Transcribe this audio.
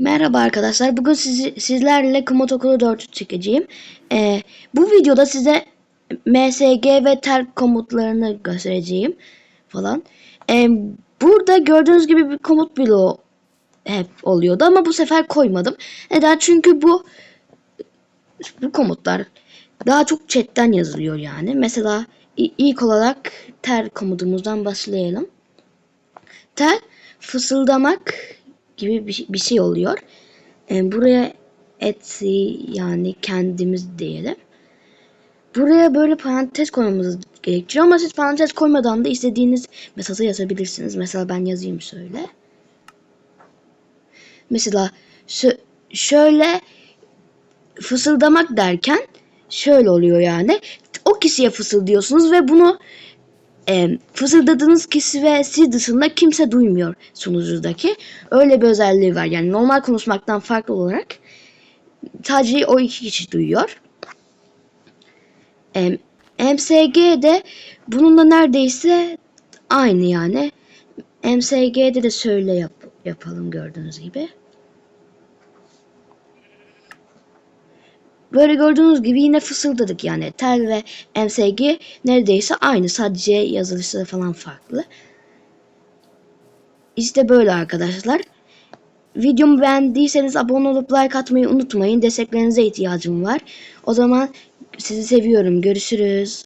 Merhaba arkadaşlar. Bugün sizi, sizlerle Komut Okulu 4'ü çekeceğim. Ee, bu videoda size MSG ve terk komutlarını göstereceğim falan. Ee, burada gördüğünüz gibi bir komut bloğu hep oluyordu ama bu sefer koymadım. Neden? Çünkü bu bu komutlar daha çok chatten yazılıyor yani. Mesela ilk olarak ter komutumuzdan başlayalım. Ter fısıldamak gibi bir, bir şey oluyor. E, buraya Etsy yani kendimiz diyelim. Buraya böyle parantez koymamız gerekiyor ama siz parantez koymadan da istediğiniz mesajı yazabilirsiniz. Mesela ben yazayım şöyle. Mesela şö- şöyle fısıldamak derken şöyle oluyor yani. O kişiye fısıldıyorsunuz ve bunu e, fısıldadığınız kişi ve siz dışında kimse duymuyor sunucudaki. Öyle bir özelliği var. Yani normal konuşmaktan farklı olarak sadece o iki kişi duyuyor. E, MSG de bununla neredeyse aynı yani. MSG'de de şöyle yap, yapalım gördüğünüz gibi. Böyle gördüğünüz gibi yine fısıldadık yani. Tel ve MSG neredeyse aynı. Sadece yazılışı falan farklı. İşte böyle arkadaşlar. Videomu beğendiyseniz abone olup like atmayı unutmayın. Desteklerinize ihtiyacım var. O zaman sizi seviyorum. Görüşürüz.